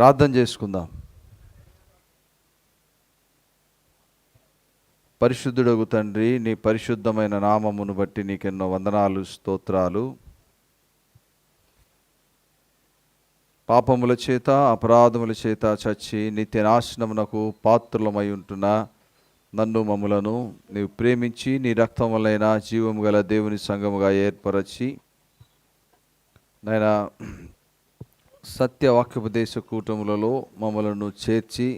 ప్రార్థన చేసుకుందాం. పరిశుద్ధుడగు తండ్రి నీ పరిశుద్ధమైన నామమును బట్టి నీకెన్నో వందనాలు స్తోత్రాలు. పాపముల చేత అపరాధముల చేత చచ్చి నిత్య నాశనమునకు పాత్రులమై ఉంటున్న నన్ను మమ్ములను నీవు ప్రేమించి నీ రక్తం వలన జీవము గల దేవుని సంఘముగా ఏర్పరచి నాయన సత్య వాక్యోపదేశ కూటములలో మమ్మలను చేర్చి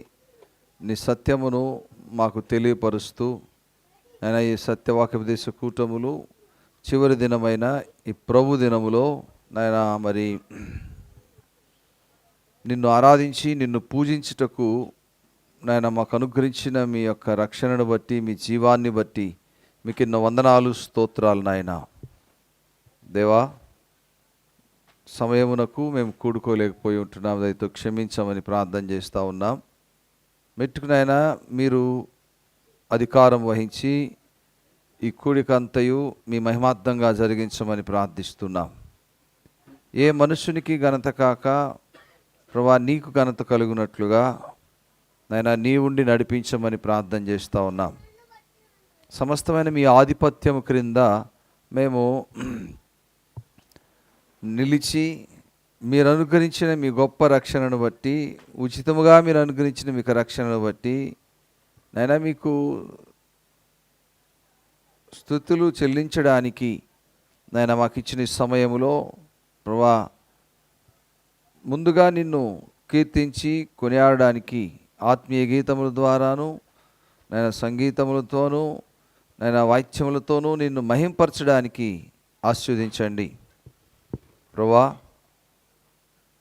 నీ సత్యమును మాకు తెలియపరుస్తూ ఆయన ఈ సత్యవాక్యోపదేశ కూటములు చివరి దినమైన ఈ ప్రభు దినములో నాయన మరి నిన్ను ఆరాధించి నిన్ను పూజించుటకు నాయన మాకు అనుగ్రహించిన మీ యొక్క రక్షణను బట్టి మీ జీవాన్ని బట్టి మీకు ఎన్నో వందనాలు స్తోత్రాలు నాయన. దేవా సమయమునకు మేము కూడుకోలేకపోయి ఉంటున్నాం. దయతో క్షమించమని ప్రార్థన చేస్తూ ఉన్నాం. మెట్టుకునైనా మీరు అధికారం వహించి ఈ కూడికంతయు మీ మహిమార్థంగా జరిగించమని ప్రార్థిస్తున్నాం. ఏ మనుషునికి ఘనత కాక ప్రభా నీకు ఘనత కలుగునట్లుగా నైనా నీ ఉండి నడిపించమని ప్రార్థన చేస్తూ ఉన్నాం. సమస్తమైన మీ ఆధిపత్యం క్రింద మేము నిలిచి మీరు అనుగ్రహించిన మీ గొప్ప రక్షణను బట్టి ఉచితముగా మీరు అనుగ్రహించిన మీకు రక్షణను బట్టి నైనా మీకు స్థుతులు చెల్లించడానికి నాయన మాకు ఇచ్చిన సమయంలో సమయములో ప్రభా ముందుగా నిన్ను కీర్తించి కొనియాడడానికి ఆత్మీయ గీతముల ద్వారాను నేను సంగీతములతోనూ నేను వాయిద్యములతోనూ నిన్ను మహింపరచడానికి ఆస్వాదించండి ప్రభా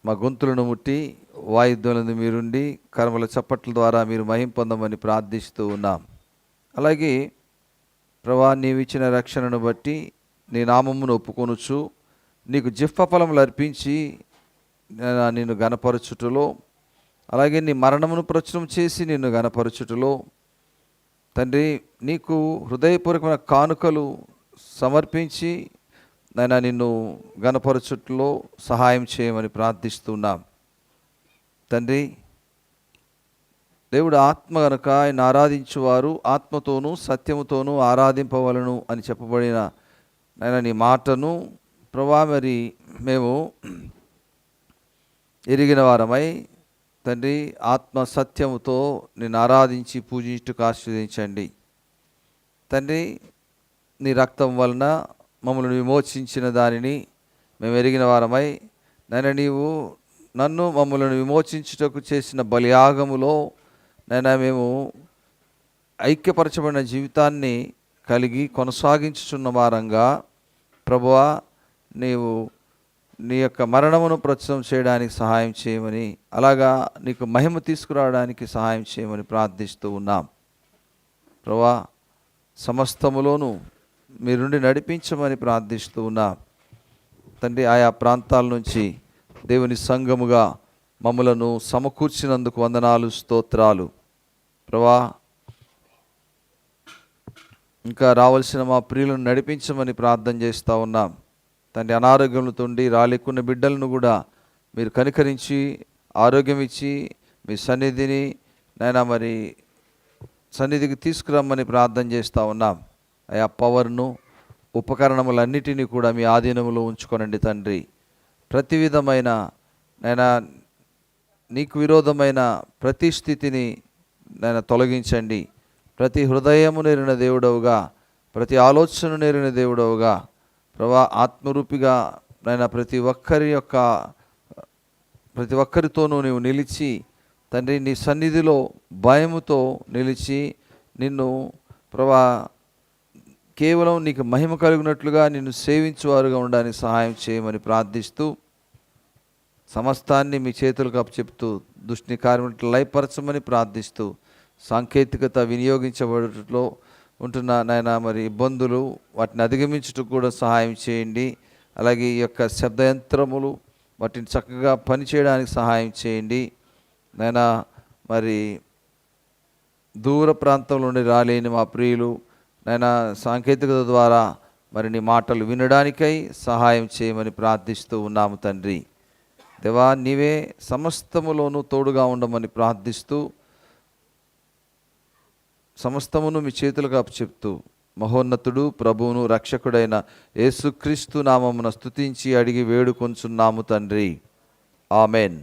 మా గొంతులను ముట్టి వాయిద్యాలను మీరుండి కర్మల చప్పట్ల ద్వారా మీరు మహిం పొందమని ప్రార్థిస్తూ ఉన్నాం. అలాగే ప్రభా నీవిచ్చిన రక్షణను బట్టి నీ నామమును ఒప్పుకొనుచు నీకు జిఫ్ఫ ఫలములు అర్పించి నిన్ను గనపరచుటలో అలాగే నీ మరణమును ప్రచురం చేసి నిన్ను గనపరచుటలో తండ్రి నీకు హృదయపూర్వకమైన కానుకలు సమర్పించి నాయన నిన్ను గణపరచుట్లో సహాయం చేయమని ప్రార్థిస్తున్నాం. తండ్రి దేవుడు ఆత్మ గనుక ఆయన ఆరాధించువారు ఆత్మతోనూ సత్యముతోనూ ఆరాధింపవలను అని చెప్పబడిన నాయన నీ మాటను ప్రభా మరి మేము ఎరిగిన వారమై తండ్రి ఆత్మ సత్యముతో నేను ఆరాధించి పూజించుటకు ఆశీర్వదించండి. తండ్రి నీ రక్తం వలన మమ్మల్ని విమోచించిన దానిని మేము ఎరిగిన వారమై నేను నీవు నన్ను మమ్మల్ని విమోచించుటకు చేసిన బలియాగములో నైనా మేము ఐక్యపరచబడిన జీవితాన్ని కలిగి కొనసాగించుచున్న వారంగా ప్రభువా నీవు నీ యొక్క మరణమును ప్రచురం చేయడానికి సహాయం చేయమని అలాగా నీకు మహిమ తీసుకురావడానికి సహాయం చేయమని ప్రార్థిస్తూ ఉన్నాం. ప్రభా సమస్తములోనూ మీరుండి నడిపించమని ప్రార్థిస్తూ ఉన్నాం. తండ్రి ఆయా ప్రాంతాల నుంచి దేవుని సంఘముగా మమ్మలను సమకూర్చినందుకు వందనాలు స్తోత్రాలు. ప్రభా ఇంకా రావాల్సిన మా ప్రియులను నడిపించమని ప్రార్థన చేస్తూ ఉన్నాం. తండ్రి అనారోగ్యంతో రాలేకున్న బిడ్డలను కూడా మీరు కనికరించి ఆరోగ్యం ఇచ్చి మీ సన్నిధిని నైనా మరి సన్నిధికి తీసుకురమ్మని ప్రార్థన చేస్తూ ఉన్నాం. ఆయా పవర్ను ఉపకరణములన్నిటినీ కూడా మీ ఆధీనంలో ఉంచుకోనండి తండ్రి. ప్రతి విధమైన నైనా నీకు విరోధమైన ప్రతి స్థితిని నేను తొలగించండి. ప్రతి హృదయము నేరిన దేవుడవుగా ప్రతి ఆలోచన నేరిన దేవుడవుగా ప్రభా ఆత్మరూపిగా నైనా ప్రతి ఒక్కరి యొక్క ప్రతి ఒక్కరితోనూ నీవు నిలిచి తండ్రి నీ సన్నిధిలో భయముతో నిలిచి నిన్ను ప్రభా కేవలం నీకు మహిమ కలిగినట్లుగా నిన్ను సేవించువారుగా ఉండడానికి సహాయం చేయమని ప్రార్థిస్తూ సమస్తాన్ని మీ చేతులకు అప్పచెప్తూ దుష్టి కార్మికులు లయపరచమని ప్రార్థిస్తూ సాంకేతికత వినియోగించబడటంలో ఉంటున్న నాయన మరి ఇబ్బందులు వాటిని అధిగమించుటకు కూడా సహాయం చేయండి. అలాగే ఈ యొక్క శబ్దయంత్రములు వాటిని చక్కగా పనిచేయడానికి సహాయం చేయండి. నాయన మరి దూర ప్రాంతంలో నుండి రాలేని మా ప్రియులు నాయన సాంకేతికత ద్వారా మరి నీ మాటలు వినడానికై సహాయం చేయమని ప్రార్థిస్తూ ఉన్నాము తండ్రి. దేవా నీవే సమస్తములోనూ తోడుగా ఉండమని ప్రార్థిస్తూ సమస్తమును మీ చేతులుగా చెప్తూ మహోన్నతుడు ప్రభువును రక్షకుడైన యేసుక్రీస్తు నామమున స్తుతించి అడిగి వేడుకొంచున్నాము తండ్రి. ఆమెన్.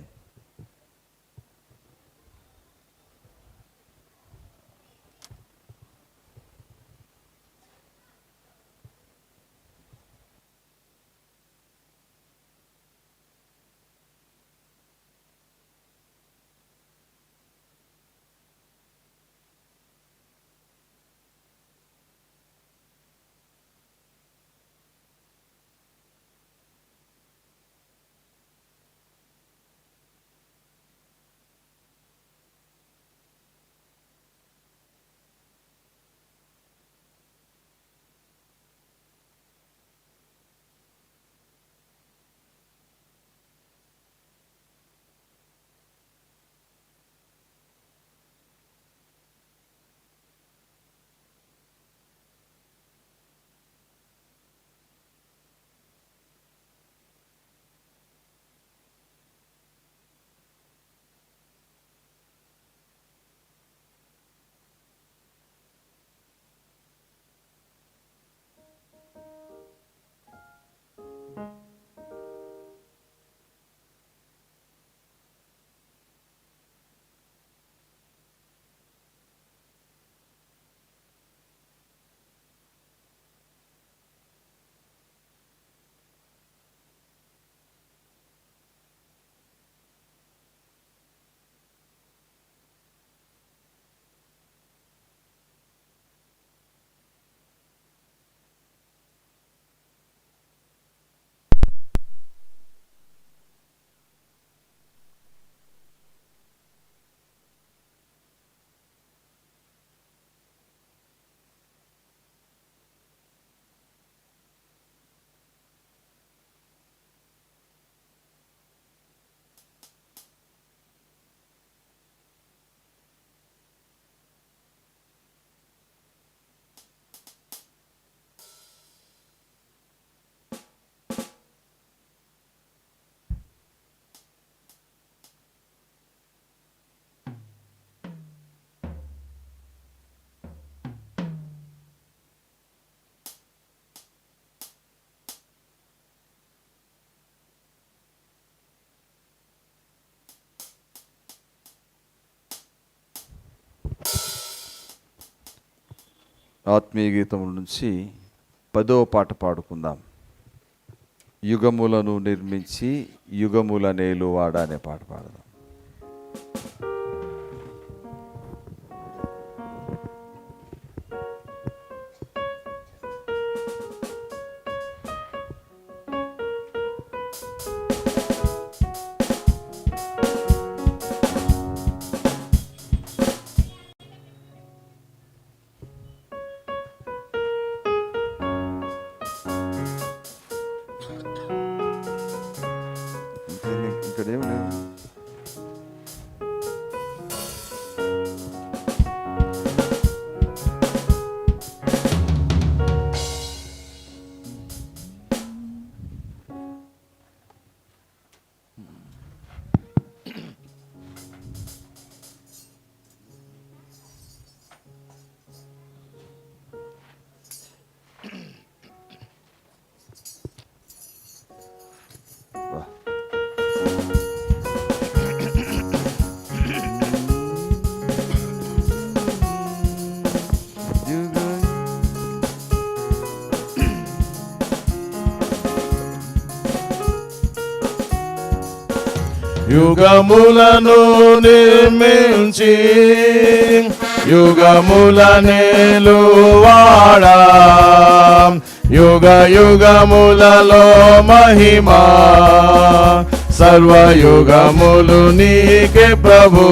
ఆత్మీయ గీతముల నుంచి పదవ పాట పాడుకుందాం. యుగములను నిర్మించి యుగముల నేలువాడ అనే పాట పాడదాం. యుగములను నిర్మించి యుగముల నేలు వాడా. యుగ యుగములలో మహిమా సర్వయుగములు నీకే ప్రభు.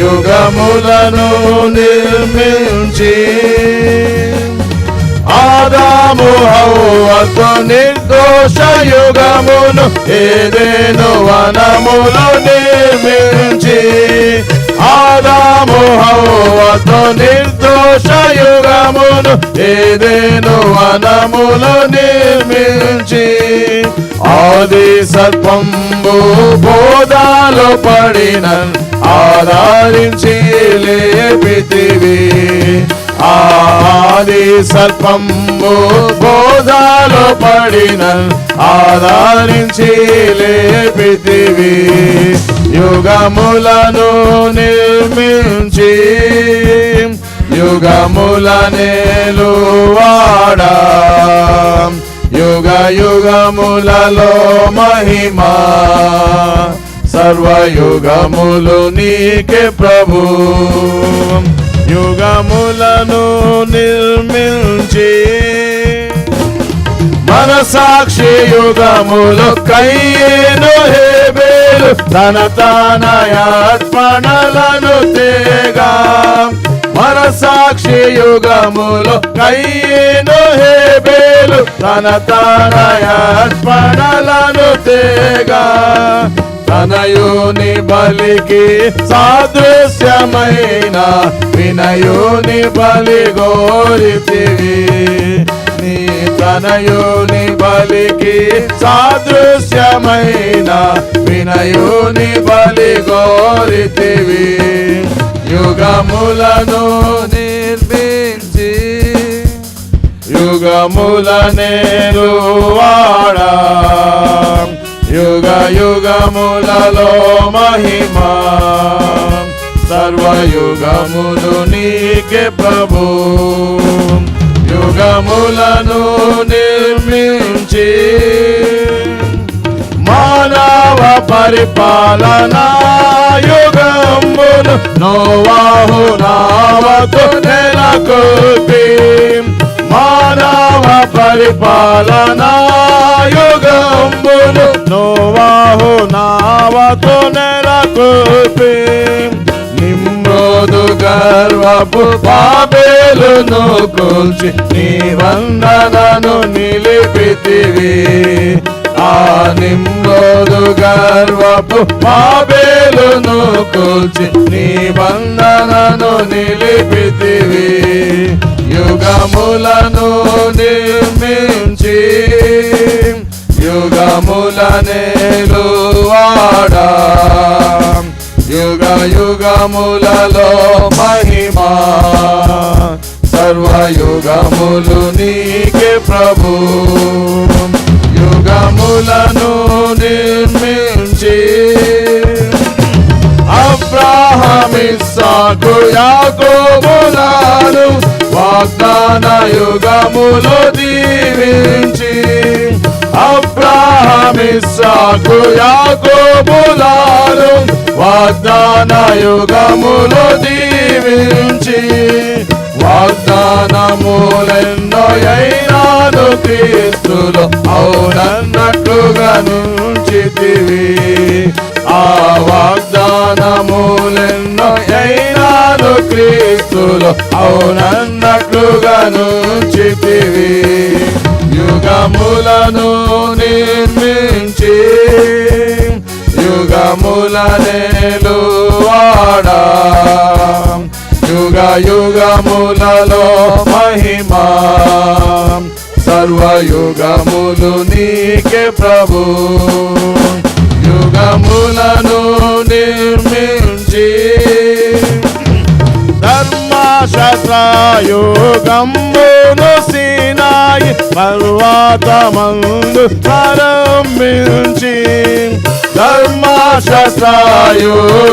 యుగములను నిర్మించి ఆదాము హౌవతో నిర్దోష యుగమును ఏదేను వనములు నిర్మించి. ఆదాము హౌవతో నిర్దోష యుగమును ఏదేను వనములు నిర్మించి. ఆది సర్పంబు బోధాలు పడిన ఆధారించి లేపితివి. ఆది సర్పంబు బోధాలో పడిన ఆదరించి లేపితివి. యుగములను నిర్మించి యుగముల నేలువాడా యుగ యుగములలో మహిమా సర్వయుగములు నీకే ప్రభు. యుగములను నిర్మించి మన సాక్షి యుగములు కయ్యేను హేబేలు తన తానయాత్మణలను తేగా మన సాక్షి యుగములు కయ్యేను హేబేలు తన తానయాత్మణలను తేగా తనయుని బలికి సాదృశ్యమైన వినయుని బలి గోరితివి. నీ తనయుని బలికి సాదృశ్యమైన వినయుని బలి గోరితివి. యుగములను నిర్మించి యుగముల నేను వాడా. యుగ యుగములలో మహిమా. సర్వయుగములు నీకే ప్రభు. యుగములను నిర్మించి మానవ పరిపాలన యుగములు నోవాహు నావకు నెలకొల్పి. మానవ పరిపాలనా యుగములు నోవాహు నావతు నెలకొల్పి. నిమ్రోదు గర్వపు పాబేలును కూల్చి నీ వందనను నిలిపితివి. ఆ నిమ్రోదు గర్వపు పాబేలును కూల్చి నీ వందనను నిలిపితివి. యుగములను నిర్మించి యుగముల నేలువాడా యుగ యుగములలో మహిమా. సర్వయుగములు నీకే ప్రభు. యుగములను నిర్మించి అబ్రాహమిస్సాకు యాకోబులాను వాగ్దాన యుగములు దీవించి అబ్రాహమిస్సాకు యాకోబులాను వాగ్దాన యుగములు దీవించి వాగ్దానములెన్నో అయినాను క్రీస్తులు అవునన్నట్లుగా నుంచితివి. ఆ వాగ్దానములెన్నో అయినాను క్రీస్తులు అవునన్నట్లుగా నుంచితివి. యుగములను నిర్మించి యుగముల నేలువాడా యుగ యుగములలో మహిమా? సర్వయుగములు నీకే ప్రభు. యుగములను నిర్మించి ధర్మ ధర్మశత్రయుగంబును సీనాయి పర్వతమందు ప్రారంభించి. ధర్మశత్రయుగం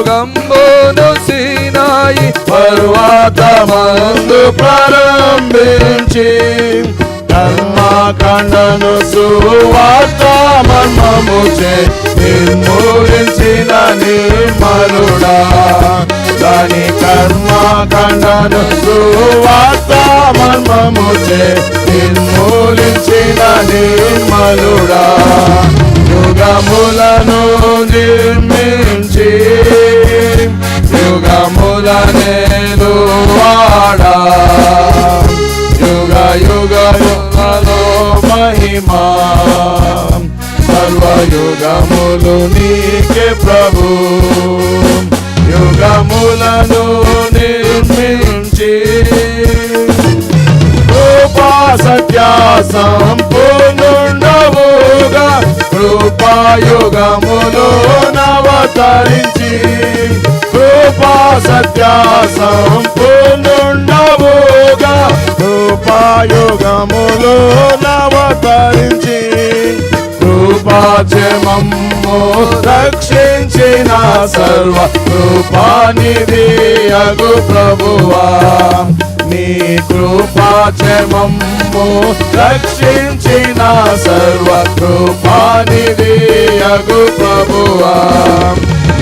గంబోను సీనాయి పర్వతమందు ప్రారంభించి. కర్మకాండను సువార్త మర్మముచే నిర్మూలించిన నిర్మలుడా. దాని కర్మకాండను సువార్త మర్మముచే నిర్మూలించిన నిర్మలుడా. యుగములను నిర్మించి యుగములనే సర్వయుగములు నీకే ప్రభు. యుగములను నిర్మించి. కృపా సత్య సంపూర్ణుండవుగా. ప్రభువుగా కృపాయుగములో నవతరించి. కృపా సత్య సంపూర్ణుండవుగా. కృపాయుగములో నవతరించి. కృపాచమమ్ము రక్షించిన సర్వ కృపానిధి అగు ప్రభువా. నీ కృపాచమమ్ము రక్షించిన సర్వ కృపానిధి అగు ప్రభువా.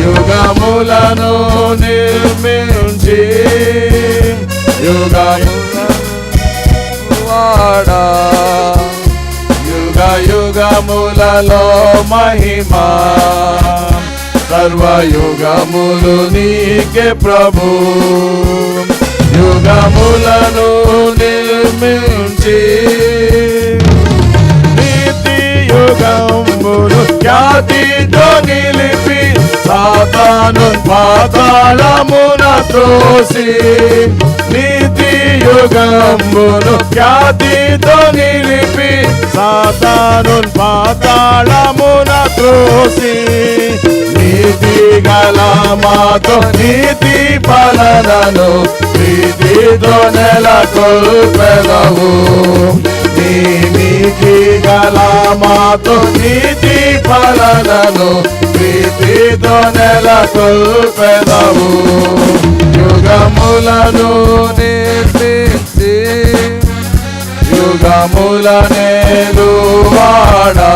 యుగములను నిర్మించి యుగములను వాడా. యుగములలో మహిమా. సర్వయుగములు నీకే ప్రభు. యుగములను నిర్మించి నీతి యుగములు ఖ్యాతితో నిలిపి సాతాను పాతాళమున త్రోసి నీతి యుగములు ఖ్యాతితో నిలిపి సాతాను పాతాళమున త్రోసి నీతి గల మాతో నీతి పాలనను ప్రీతితో నెలకొల్పెదవు నీ నీతి గల మాతో నీతి పాలనను ప్రీతితో నెలకొల్పెదవు యుగములను నిర్మించి యుగముల నేలువాడా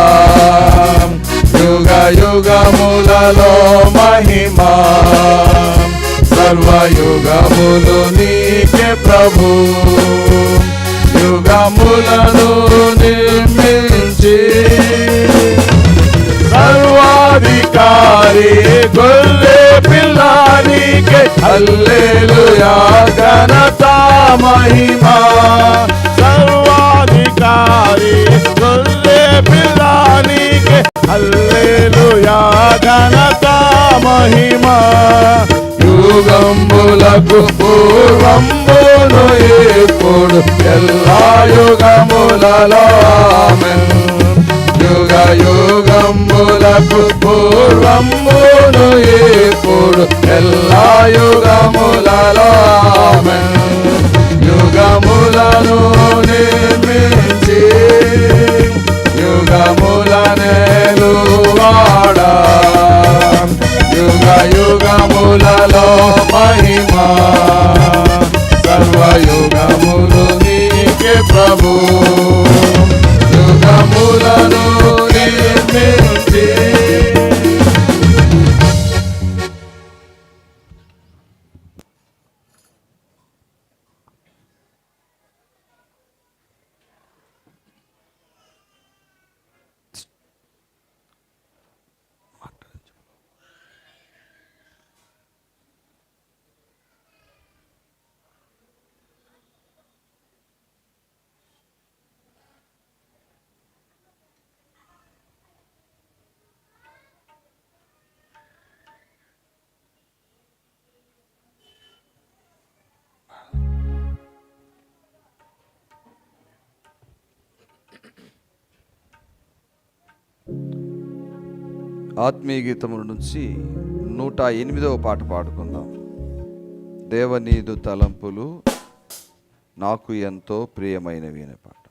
యుగ యుగములలో మహిమా? సర్వయుగములు నీకే ప్రభు. యుగములను నిర్మించి సర్వాధికారి గొల్లే పిల్లానికే హల్లెలూయా ఘనత మహిమా. మహిమా. యుగంబులకు పూర్వంబును ఇప్పుడు ఎల్లా యుగములలో యుగ యుగంబులకు పూర్వమును ఇప్పుడు ఎల్లా యుగములలో యుగములను నిర్మించి యుగముల నేలువాడా యుగ యుగములలో మహిమా. సర్వయుగములు నీకే ప్రభు. ఆత్మీయ గీతముల నుంచి నూట ఎనిమిదవ పాట పాడుకుందాం. దేవనీదు తలంపులు నాకు ఎంతో ప్రియమైనవి అనే పాట.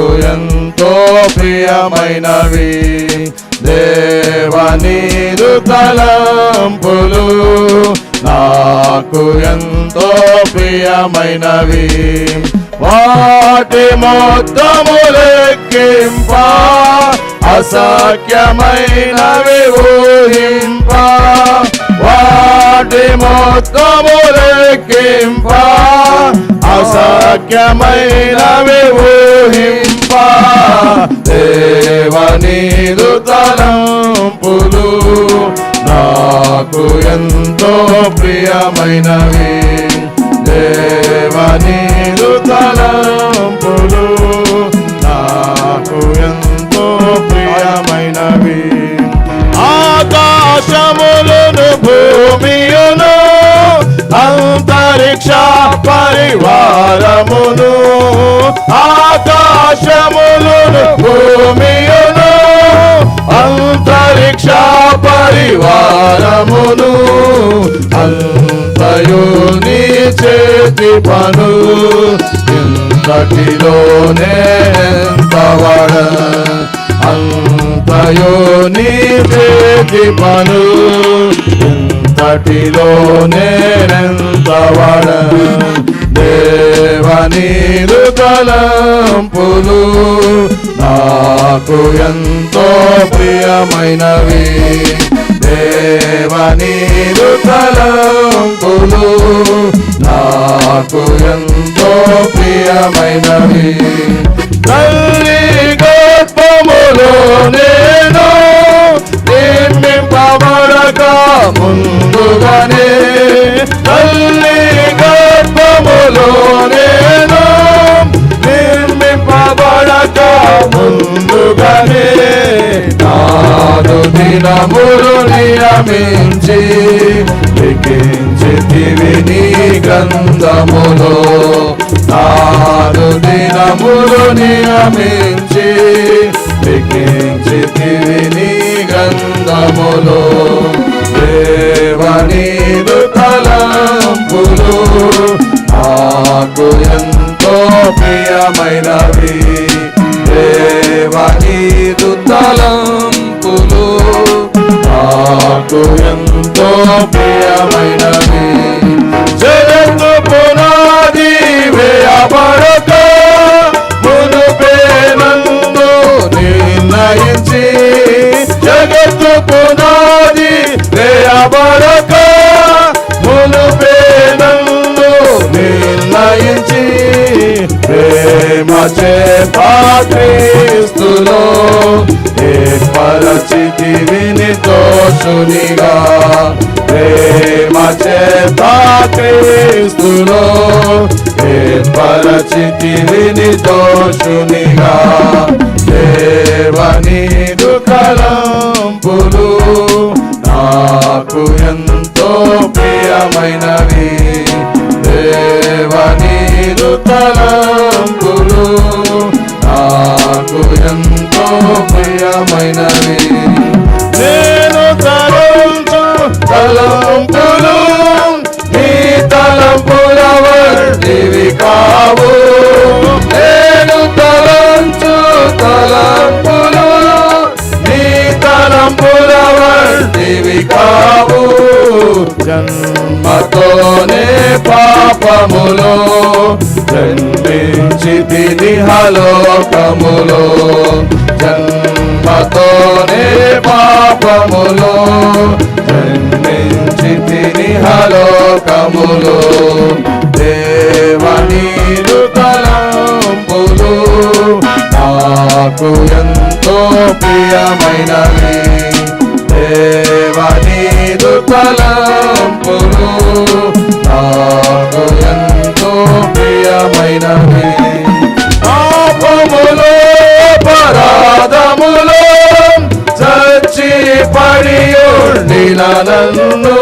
నాకు ఎంతో ప్రియమైనవి దేవనీరు తలంపులు నాకు ఎంతో ప్రియమైనవి వాటి మొత్తము లెక్కింప అసఖ్యమైనవి ఊహింప. వాటి మొత్తము లెక్కింప అసఖ్యమైనవి ప్రియమైనవి దేవనీరు తలంపులు నాకు ఎంతో ప్రియమైనవి. ఆకాశములను భూమియును అంతరిక్ష పరివారమును ఆకాశములను భూమియును అంతరిక్ష వారమును అంతయు నీ చేతి పను. ఇంతటిలోనే ఎంతవడ అంతయు నీ చేతి పను. ఇంతటిలోనే ఎంతవడ దేవనీరు తలంపులు. నాకు ఎంతో ప్రియమైనవి. దేవనీరు తలంపులు నాకు ఎంతో ప్రియమైనవి. తల్లి గర్భములో నేను నిర్మింపబడక ముందుగానే తల్లి గర్భములో నేను ముందుగానే నాదు దినములు నియమించి లిఖించితివి నీ గంధములో నాదు దినములు నియమించి లిఖించితివి నీ గంధములో దేవనీదు తలంపులు నాకు ఎంతో ప్రియమైనవి. దేవనీదు తలంపులు. నాకు ఎంతో ప్రియమైనవి. జగత్తు పునాది వేయబడక మునుపే నన్ను నిర్ణయించి. జగత్తు పునాది వేయబడక మునుపే నన్ను నిర్ణయించి. ప్రేమ చేత క్రీస్తులో ఏర్పరచితి విని దోషునిగా ప్రేమ చేత క్రీస్తులో ఏర్పరచితి విని దోషునిగా దేవనీడు కలంపులు నాకు ఎంతో ప్రియమైనవి. దేవనీరు తలంపులు నాకు ఎంతో ప్రియమైనవి. నేను తలంచు తలంపులు నీ తలంపుల వంటివి కావు. నేను తలంచు తలంపులు నీ తలంపుల వంటివి కావు. జన్మతోనే పాపములో జన్మ జన్మించి దినిహలోకములో జన్మతోనే పాపములో జన్మించి దినిహలోకములో దేవనీలు తలంపులు నాకు ఎంతో ప్రియమైనవి. దేవనీలు తలంపులు నాకు ఎంతో ప్రియమైనవి పాపములో పరాధములో చచ్చి పడి ఉండిన నన్ను.